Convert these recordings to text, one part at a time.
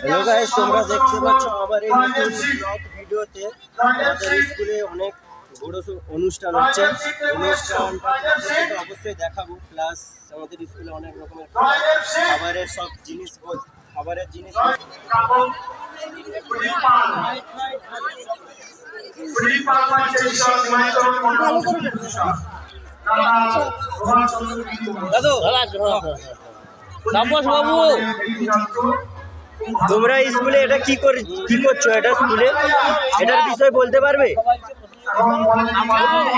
Hello guys তোমরা দেখতে পাচ্ছ আমার এই নতুন ব্লগ ভিডিওতে আমাদের স্কুলে অনেক বড় অনুষ্ঠান হচ্ছে। অনুষ্ঠানটা অবশ্যই দেখাবো। প্লাস আমাদের স্কুলে অনেক রকমের খাবারের সব জিনিস বল- খাবারের জিনিস দাদু বাবু তোমরা স্কুলে এটা কি করে কি করছ? এটা স্কুলে? এটার বিষয় বলতে পারবে?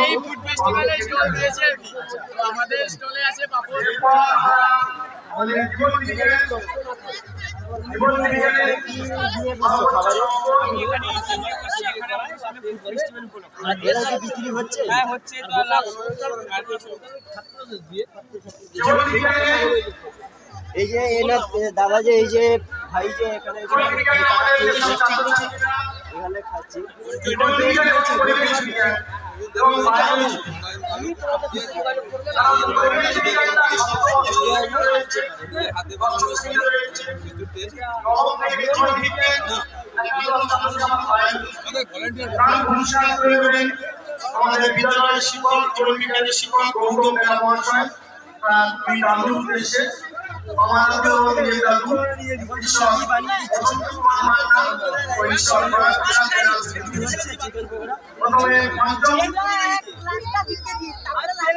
এই ফুড ফেস্টিভ্যালে স্টল দিয়েছে আর কি। আমাদের স্টলে আছে পাপড়। এখানে ইঞ্জিনিয়ার করছি এখানে ফেস্টিভ্যাল উপলক্ষে এরা কি বিক্রি হচ্ছে হ্যাঁ হচ্ছে এই যে দাদা যে এই যে ভাই যে এখানে যে এখানে খাচ্ছি। আমাদের বিদ্যালয়ের শিক্ষক বিজ্ঞানের শিক্ষক, গৌতম মেলা মহাশয় তার দুই দাদুর উদ্দেশ্যে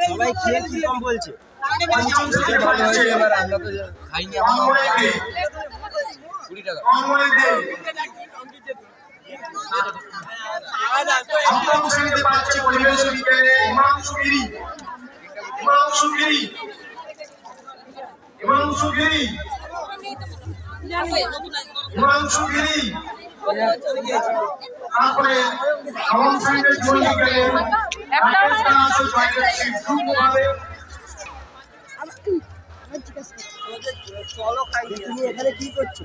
সবাই খেয়ে কি কম বলছে দে অময় দে সপ্তম শ্রেণীতে পাচ্ছে পরিবেশ বিজ্ঞানে হিমাংশু গিরি হিমাংশু গিরি হিমাংশু গিরি। হিমাংশু গিরি। তারপরে করছ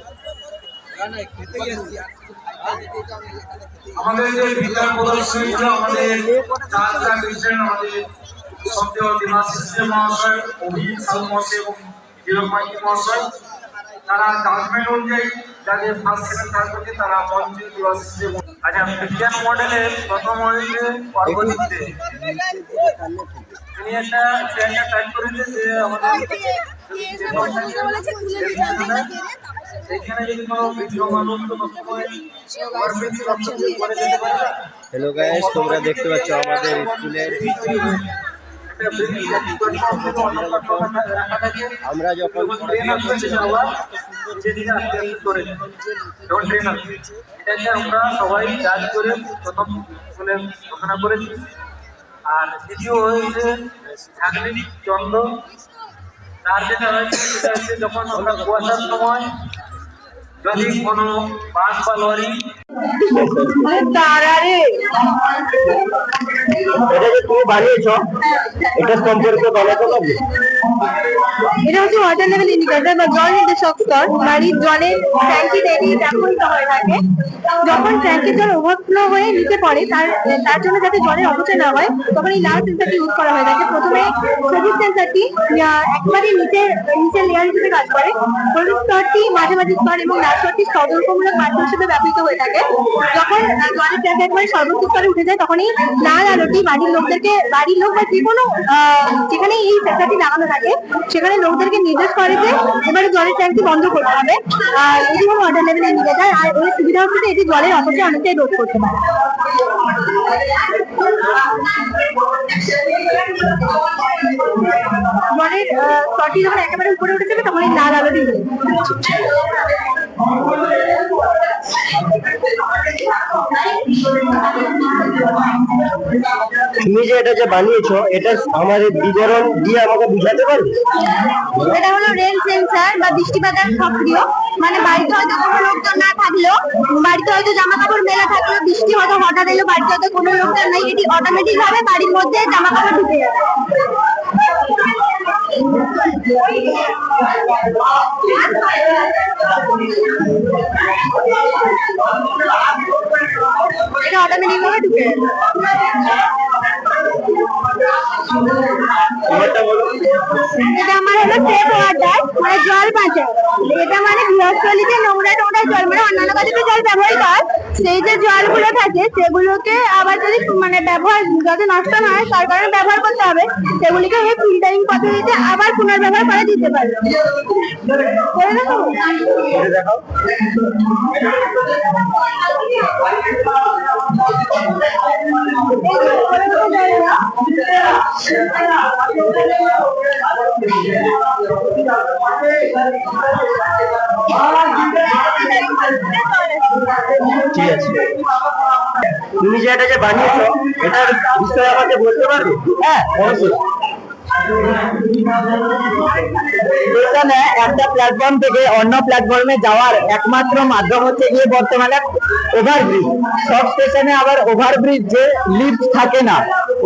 আমাদের যে বিদ্যার প্রদর্শনীটা আমাদের চার সত্য মহাশয় অভিজিৎ এবং মাইতি মহাশয় তারা জাজমেন্ট অনুযায়ী যাদের ফার্স্ট সেকেন্ড থার্ড করছে তারা মঞ্চে দেবাশিস আচ্ছা বিজ্ঞান মডেলের প্রথম মডেলে পরবর্তীতে। তিনি একটা ট্রেনটা টাইপ করেছে যে আমাদের হ্যালো গাইস তোমরা দেখতে পাচ্ছ আমাদের স্কুলের আমরা যখন আমরা সবাই কাজ করে প্রথম স্কুলে ঘোষণা করেছি। আর দ্বিতীয় হয়েছে শারীরিক চন্দ্র তার যেটা হয়েছে যখন আমরা কুয়াশার সময় যদি কোনো বাস বা লরি এটা যে তুমি বানিয়েছো এটা সম্পর্কে বলো তো পারবে এটা হচ্ছে ওয়াটার লেভেল ইন্ডিকেটর বা জল নির্দেশক স্তর বাড়ির জলের ট্যাঙ্কি রেডি ব্যবহৃত হয়ে থাকে। যখন ট্যাঙ্কির জল ওভারফ্লো হয়ে নিচে পড়ে তার তার জন্য যাতে জলের অপচয় না হয় তখন এই লাল সেন্সারটি ইউজ করা হয়ে থাকে। প্রথমে সবুজ সেন্সারটি একবারে নিচের নিচের লেয়ার হিসেবে কাজ করে। হলুদ স্তরটি মাঝামাঝি স্তর এবং লাল স্তরটি সতর্কমূলক মাধ্যম হিসেবে ব্যবহৃত হয়ে থাকে। যখন জলের ট্যাঙ্ক একবারে সর্বোচ্চ স্তরে উঠে যায়, তখনই লাল আলোটি বাড়ির লোকদেরকে বাড়ির লোক বা যে কোনো যেখানে এই সেন্সারটি লাগানো থাকে, সেখানে লোকদেরকে নির্দেশ করে যে এবারে জলের ট্যাঙ্কটি বন্ধ করতে হবে। এটি হলো ওয়াটার লেভেল ইন্ডিকেটার আর এর সুবিধা হচ্ছে এটি জলের অপচয় অনেকটাই রোধ করতে পারে। জলের স্তরটি যখন একেবারে উপরে উঠে যাবে তখন এই লাল আলোটি তুমি যে এটা যে বানিয়েছো, এটা আমাদের বিবরণ দিয়ে আমাকে বুঝাতে পারবে? এটা হলো রেল সেন্সার বা বৃষ্টিপাতের সক্রিয়। মানে বাড়িতে হয়তো কোনো লোকজন না থাকলেও, বাড়িতে হয়তো জামা কাপড় মেলা থাকলেও বৃষ্টি হয়তো হঠাৎ এলো, বাড়িতে হয়তো কোনো লোকজন নাই, এটি অটোমেটিক ভাবে বাড়ির মধ্যে জামা কাপড় ঢুকে যাবে। এটা অটোমেটিক ভাবে ঢুকে যাবে। এটা আমার হলো সেফ ওয়াটার মানে জল বাঁচায়। এটা মানে গৃহস্থলীতে নোংরা টোংরা জল মানে উৎপাদিত জল ব্যবহৃত হয়। সেই যে জলগুলো থাকে সেগুলোকে আবার যদি মানে ব্যবহার যাতে নষ্ট না হয় তার কারণে ব্যবহার করতে হবে। সেগুলিকে এই ফিল্টারিং পদ্ধতিতে আবার পুনর্ব্যবহার করা দিতে পারবে করে? দেখাও। তুমি যে এটা যে বানিয়েছো এটার বিষয়ে আমাকে বলতে পারবে? হ্যাঁ অবশ্যই। এখানে একটা প্ল্যাটফর্ম থেকে অন্য প্ল্যাটফর্মে যাওয়ার একমাত্র মাধ্যম হচ্ছে গিয়ে বর্তমানে ওভারব্রিজ সব স্টেশনে আবার ওভারব্রিজ যে লিফট থাকে না।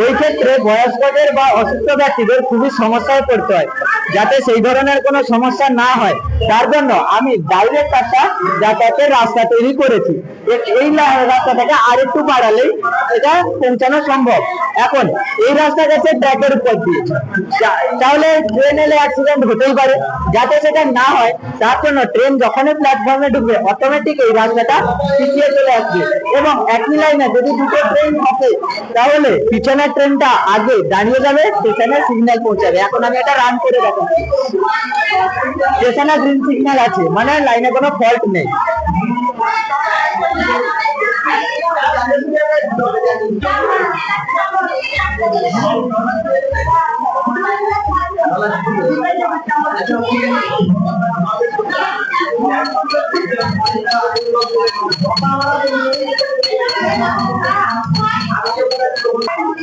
ওই ক্ষেত্রে বয়স্কদের বা অসুস্থ ব্যক্তিদের খুবই সমস্যায় পড়তে হয়, যাতে সেই ধরনের কোনো সমস্যা না হয়। তার জন্য আমি ডাইরেক্ট একটা যাতায়াতের রাস্তা তৈরি করেছি। এই রাস্তাটাকে আরেকটু বাড়ালেই এটা পৌঁছানো সম্ভব। এখন এই রাস্তা গেছে ট্র্যাকের উপর দিয়ে। তাহলে ট্রেন এলে অ্যাক্সিডেন্ট হতেই পারে, যাতে সেটা না হয়, তার জন্য ট্রেন যখনই প্ল্যাটফর্মে ঢুকবে অটোমেটিক এই রাস্তাটা পিছিয়ে চলে আসবে। এবং একই লাইনে যদি দুটো ট্রেন থাকে, তাহলে পিছনের ট্রেনটা আগে দাঁড়িয়ে যাবে স্টেশনে সিগন্যাল পৌঁছাবে। এখন আমি এটা রান করে দেখাচ্ছি। স্টেশনে গ্রিন সিগন্যাল আছে মানে লাইনে কোনো ফল্ট নেই। লাইট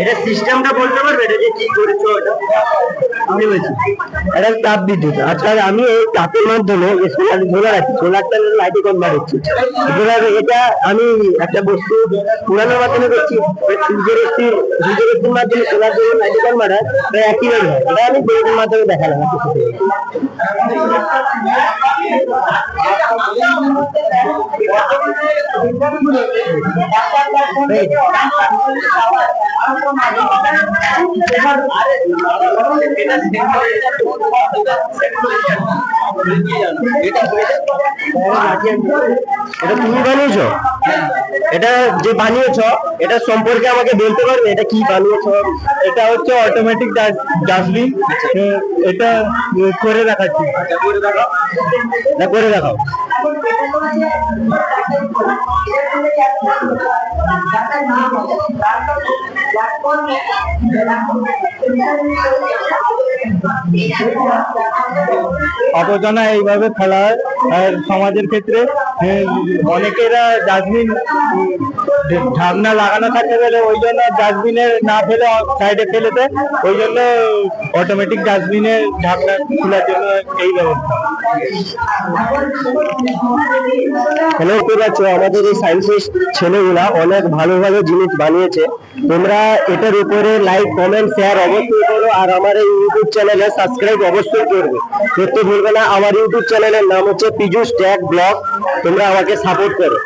এটা সিস্টেমটা বলতে পারবে? এটা যে কি করেছ আমি বলছি, এটা তাপ বিদ্যুৎ। আচ্ছা আমি এই তাপের মাধ্যমে সোলার ধরে রাখি সোলার প্যানেল লাইটে কনভার্ট হচ্ছে। এটা আমি একটা বস্তু পুরানোর মাধ্যমে করছি। সূর্যের একটি, সূর্যের একটির মাধ্যমে সোলার যখন লাইটে কনভার্ট হয়। একই রকম এটা আমি দৌড়ের মাধ্যমে দেখালাম। এটা তুমি বানিয়েছো? এটা যে বানিয়েছ, এটা সম্পর্কে আমাকে বলতে পারবে? এটা কি বানিয়েছো? এটা হচ্ছে অটোমেটিক ডাস্টবিন এটা করে দেখাচ্ছি। করে দেখাও। না করে এইভাবে আর সমাজের ক্ষেত্রে অনেকেরা ডাস্টবিন ঢাকনা লাগানো থাকে বলে ওই জন্য ডাস্টবিনে না ফেলে, সাইডে ফেলে দেয় ওই জন্য অটোমেটিক ডাস্টবিনের ঢাকনা খোলার জন্য এই ব্যবস্থা। হ্যালো ঠিক আছে আমাদের এই সায়েন্সের ছেলেগুলা অনেক ভালো ভালো জিনিস বানিয়েছে। তোমরা এটার উপরে লাইক কমেন্ট শেয়ার অবশ্যই করো আর আমার এই ইউটিউব চ্যানেলে সাবস্ক্রাইব অবশ্যই করবে। করতে ভুলবে না, আমার ইউটিউব চ্যানেলের নাম হচ্ছে পিজুস ট্যাগ ব্লগ তোমরা আমাকে সাপোর্ট করো।